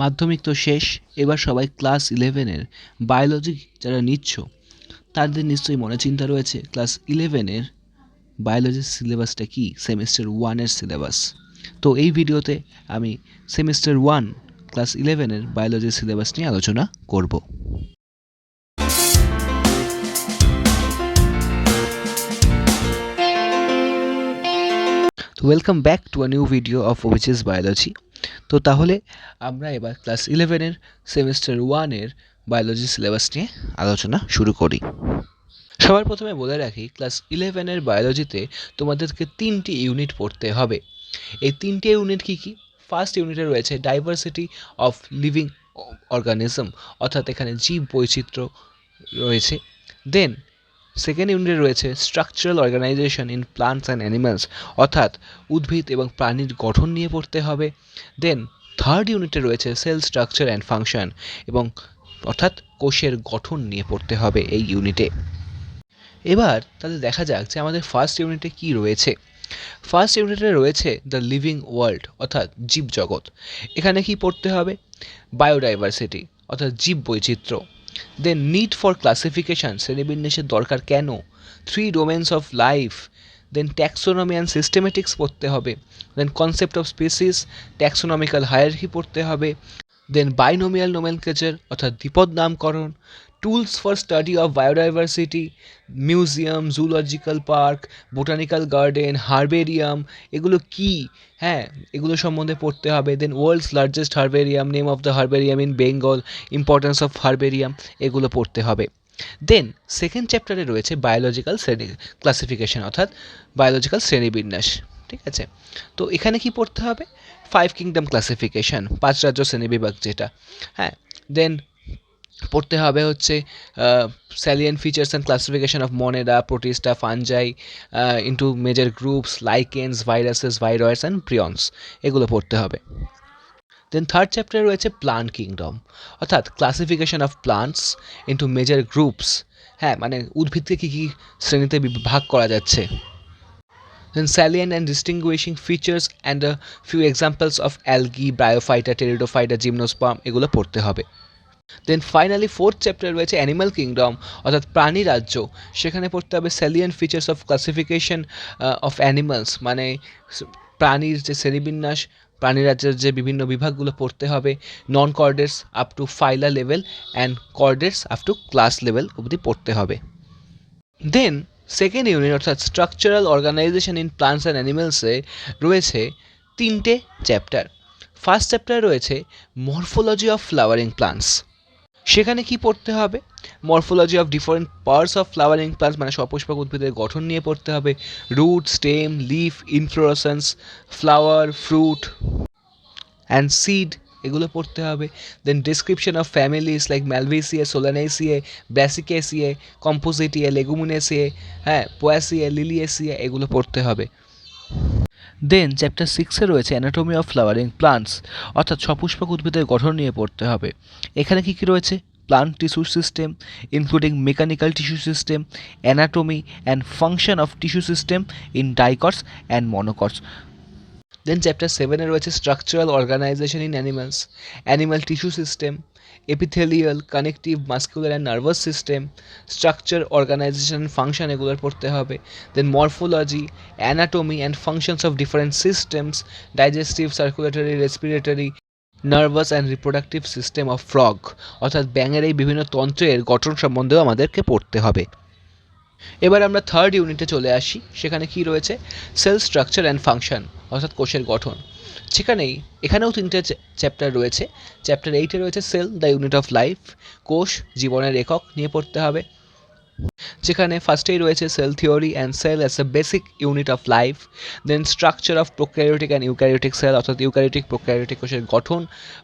মাধ্যমিক তো শেষ, এবার সবাই ক্লাস ইলেভেনের বায়োলজি যারা নিচ্ছ, তাদের নিশ্চয়ই মনে চিন্তা রয়েছে, ক্লাস ইলেভেনের বায়োলজির সিলেবাসটা কি? সেমিস্টার ওয়ানের সিলেবাস তো এই ভিডিওতে আমি সেমিস্টার ওয়ান ক্লাস ইলেভেনের বায়োলজির সিলেবাস নিয়ে আলোচনা করব। Welcome back to a new video of is biology তো তাহলে আমরা এবার ক্লাস ইলেভেনের সেমিস্টার ওয়ানের বায়োলজি সিলেবাস নিয়ে আলোচনা শুরু করি। সবার প্রথমে বলে রাখি ক্লাস ইলেভেনের বায়োলজিতে তোমাদেরকে তিনটি ইউনিট পড়তে হবে। এই তিনটে ইউনিট কী কী? ফার্স্ট ইউনিটে রয়েছে ডাইভার্সিটি অফ লিভিং অর্গানিজম অর্থাৎ এখানে জীব বৈচিত্র্য রয়েছে। দেন সেকেন্ড ইউনিটে রয়েছে structural organisation in plants and animals অর্থাৎ উদ্ভিদ এবং প্রাণীর গঠন নিয়ে পড়তে হবে। দেন থার্ড ইউনিটে রয়েছে সেল স্ট্রাকচার অ্যান্ড ফাংশন এবং অর্থাৎ কোষের গঠন নিয়ে পড়তে হবে এই ইউনিটে এবার তাহলে দেখা যাক যে আমাদের ফার্স্ট ইউনিটে কি রয়েছে। ফার্স্ট ইউনিটে রয়েছে দ্য লিভিং ওয়ার্ল্ড অর্থাৎ জীবজগৎ। এখানে কি পড়তে হবে? বায়োডাইভার্সিটি অর্থাৎ জীব বৈচিত্র্য দেন নিড ফর ক্লাসিফিকেশান শ্রেণীবিন্যাসের দরকার কেন? Three domains of life then taxonomy and systematics পড়তে হবে then concept of species taxonomical hierarchy পড়তে হবে দেন বাইনোমিয়াল নোমেনক্লেচার অর্থাৎ দ্বিপদ নামকরণ tools for study of biodiversity museum zoological park botanical garden herbarium এগুলো কি? হ্যাঁ এগুলো সম্বন্ধে পড়তে হবে। Then world's largest herbarium name of the herbarium in Bengal importance of herbarium এগুলো পড়তে হবে। দেন সেকেন্ড চ্যাপ্টারে রয়েছে বায়োলজিক্যাল শ্রেণি ক্লাসিফিকেশন অর্থাৎ বায়োলজিক্যাল শ্রেণীবিন্যাস। ঠিক আছে? তো এখানে কি পড়তে হবে? ফাইভ কিংডম ক্লাসিফিকেশন পাঁচ রাজ্য শ্রেণীবিভাগ যেটা। হ্যাঁ দেন পড়তে হবে হচ্ছে salient features and classification of Monera Protista fungi into major groups lichens viruses viroids and prions এগুলো পড়তে হবে। দেন থার্ড চ্যাপ্টারে রয়েছে প্লান্ট কিংডম অর্থাৎ classification of plants into major groups হ্যাঁ মানে উদ্ভিদকে কী কী শ্রেণীতে ভাগ করা যাচ্ছে। Then salient and distinguishing features and a few examples of algae, bryophyta, pteridophyta, এগুলো পড়তে হবে। দেন ফাইনালি ফোর্থ চ্যাপ্টার রয়েছে অ্যানিমাল কিংডম অর্থাৎ প্রাণী রাজ্য। সেখানে পড়তে হবে salient features of classification of animals মানে প্রাণীর যে শ্রেণীবিন্যাস, প্রাণী রাজ্যের যে বিভিন্ন বিভাগগুলো পড়তে হবে non chordates up to phyla level and chordates up to class level অবধি পড়তে হবে। দেন সেকেন্ড ইউনিট অর্থাৎ structural organisation in plants and অ্যানিমেলসে রয়েছে তিনটে চ্যাপ্টার ফার্স্ট চ্যাপ্টার রয়েছে মরফোলজি অফ ফ্লাওয়ারিং প্লান্টস সেখানে কি পড়তে হবে? Morphology of different parts of flowering plants মানে সপুষ্পক উদ্ভিদের গঠন নিয়ে পড়তে হবে। Root stem leaf inflorescence flower fruit and seed এগুলো পড়তে হবে। Then description of families like Malvaceae Solanaceae Brassicaceae Compositae Leguminosae হ্যাঁ পোয়াসিয়ে লিলিয়েসিয়ে এগুলো পড়তে হবে। দেন চ্যাপ্টার সিক্সে রয়েছে অ্যানাটমি অফ ফ্লাওয়ারিং প্লান্টস অর্থাৎ সপুষ্পক উদ্ভিদের গঠন নিয়ে পড়তে হবে। এখানে কী কী রয়েছে? Plant tissue system including mechanical tissue system anatomy and function of tissue system in dicots and monocots then chapter সেভেনে রয়েছে structural organisation in animals animal tissue system epithelial connective muscular and nervous system structure organisation function এগুলোর পড়তে হবে। Then morphology anatomy and functions of different systems digestive circulatory respiratory nervous and reproductive system of frog অর্থাৎ ব্যাঙের এই বিভিন্ন তন্ত্রের গঠন সম্বন্ধেও আমাদেরকে পড়তে হবে। এবার আমরা থার্ড ইউনিটে চলে আসি। সেখানে কি রয়েছে? সেল স্ট্রাকচার অ্যান্ড ফাংশন অর্থাৎ কোষের গঠন। সেখানেই, এখানেও তিনটে চ্যাপ্টার রয়েছে। চ্যাপ্টার এইটে রয়েছে cell the unit of life কোষ, জীবনের একক নিয়ে পড়তে হবে। যেখানে ফার্স্টেই রয়েছে cell theory and cell as a basic unit of life then structure of prokaryotic and eukaryotic cell অর্থাৎ ইউক্যারিওটিক প্রোক্যারিওটিক কোষের গঠন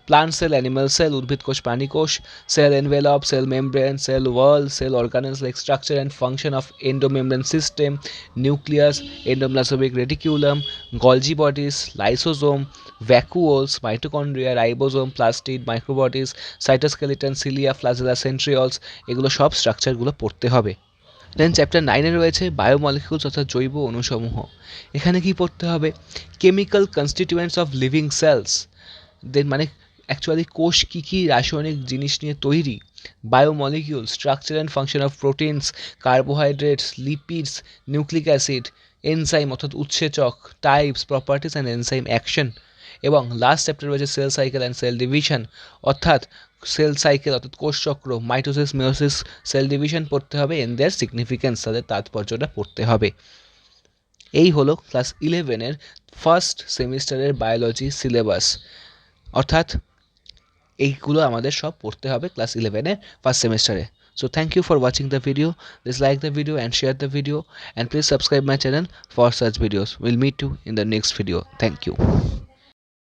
প্লান্ট সেল অ্যানিমাল সেল উদ্ভিদ কোষ, প্রাণী কোষ cell envelope cell membrane cell wall cell organelles like structure and function of endomembrane system nucleus endoplasmic reticulum Golgi bodies lysosome vacuoles mitochondria ribosome plastid microbodies cytoskeleton cilia flagella centrioles এগুলো সব স্ট্রাকচারগুলো পড়তে হবে। দেন chapter নাইনে রয়েছে বায়োমলিকিউলস অর্থাৎ জৈব অণুসমূহ। এখানে কি পড়তে হবে? Chemical constituents of living cells then মানে অ্যাকচুয়ালি কোষ কী কী রাসায়নিক জিনিস নিয়ে তৈরি? Biomolecule structure and function of proteins carbohydrates lipids nucleic acid enzyme অর্থাৎ উৎসেচক types properties and enzyme action এবং লাস্ট চ্যাপ্টার রয়েছে cell cycle and cell division অর্থাৎ সেল সাইকেল অর্থাৎ কোষচক্র মাইটোসিস মিওসিস সেল ডিভিশন পড়তে হবে এন্ড দেয়ার সিগনিফিকেন্স তাদের তাৎপর্যটা পড়তে হবে। এই হলো ক্লাস ইলেভেনের ফার্স্ট সেমিস্টারের বায়োলজি সিলেবাস অর্থাৎ এইগুলো আমাদের সব পড়তে হবে ক্লাস ইলেভেনের ফার্স্ট সেমিস্টারে so thank you for watching the video please like the video and share the video and please subscribe my channel for such videos will meet to in the next video thank you